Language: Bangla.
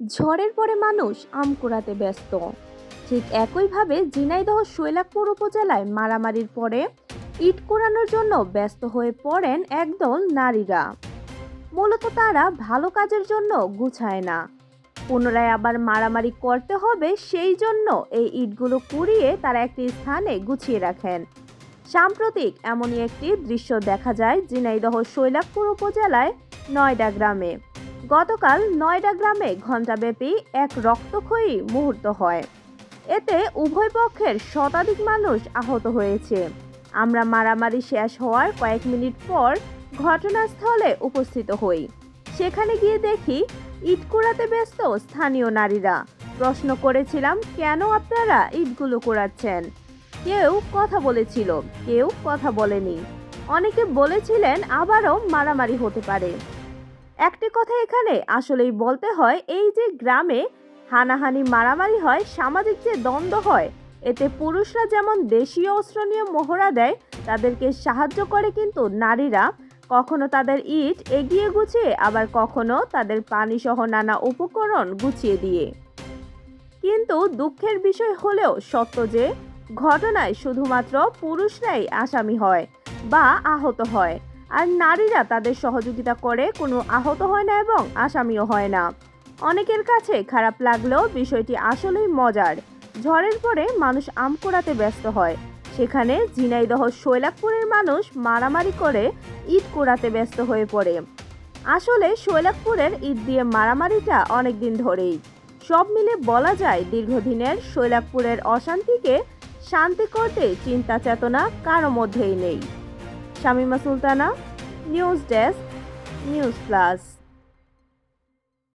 ঝড়ের পরে মানুষ আম কুড়াতে ব্যস্ত। ঠিক একইভাবে ঝিনাইদহ শৈলাকপুর উপজেলায় মারামারির পরে ইট কুড়ানোর জন্য ব্যস্ত হয়ে পড়েন একদল নারীরা। মূলত তারা ভালো কাজের জন্য গুছায় না। পুনরায় আবার মারামারি করতে হবে সেই জন্য এই ইটগুলো কুড়িয়ে তারা একটি স্থানে গুছিয়ে রাখেন। সাম্প্রতিক এমনই একটি দৃশ্য দেখা যায় ঝিনাইদহ শৈলাকপুর উপজেলায় নয়ডা গ্রামে। গতকাল নয়ডা গ্রামে ঘণ্টাব্যাপী এক রক্তক্ষয়ী মুহূর্ত হয়। এতে উভয় পক্ষের শতাধিক মানুষ আহত হয়েছে। আমরা মারামারি শেষ হওয়ার কয়েক মিনিট পর ঘটনাস্থলে উপস্থিত হই। সেখানে গিয়ে দেখি ইট কুড়াতে ব্যস্ত স্থানীয় নারীরা। প্রশ্ন করেছিলাম, কেন আপনারা ইটগুলো কুড়াচ্ছেন? কেউ কথা বলেছিল, কেউ কথা বলেনি। অনেকে বলেছিলেন, আবারও মারামারি হতে পারে। একটি কথা এখানে আসলেই বলতে হয়, এই যে গ্রামে হানাহানি মারামারি হয়, সামাজিক যে দ্বন্দ্ব হয়, এতে পুরুষরা যেমন দেশীয় অস্ত্র নিয়ে মহড়া দেয়, তাদেরকে সাহায্য করে কিন্তু নারীরা। কখনো তাদের ইট এগিয়ে গুছিয়ে, আবার কখনো তাদের পানিসহ নানা উপকরণ গুছিয়ে দিয়ে। কিন্তু দুঃখের বিষয় হলেও সত্য যে, ঘটনায় শুধুমাত্র পুরুষরাই আসামি হয় বা আহত হয়। আর নারীরা তাদের সহযোগিতা করে কোনো আহত হয় না এবং আসামিও হয় না। অনেকের কাছে খারাপ লাগলেও বিষয়টি আসলেই মজার। ঝড়ের পরে মানুষ আম কুড়াতে ব্যস্ত হয়। সেখানে ঝিনাইদহ শৈলাকপুরের মানুষ মারামারি করে ঈদ কুড়াতে ব্যস্ত হয়ে পড়ে। আসলে শৈলাকপুরের ঈদ দিয়ে মারামারিটা অনেক দিন ধরেই। সব মিলে বলা যায় দীর্ঘদিনের শৈলাকপুরের অশান্তিকে শান্তি করতে চিন্তা চেতনা কারও মধ্যেই নেই। Shamima Sultana news desk news plus.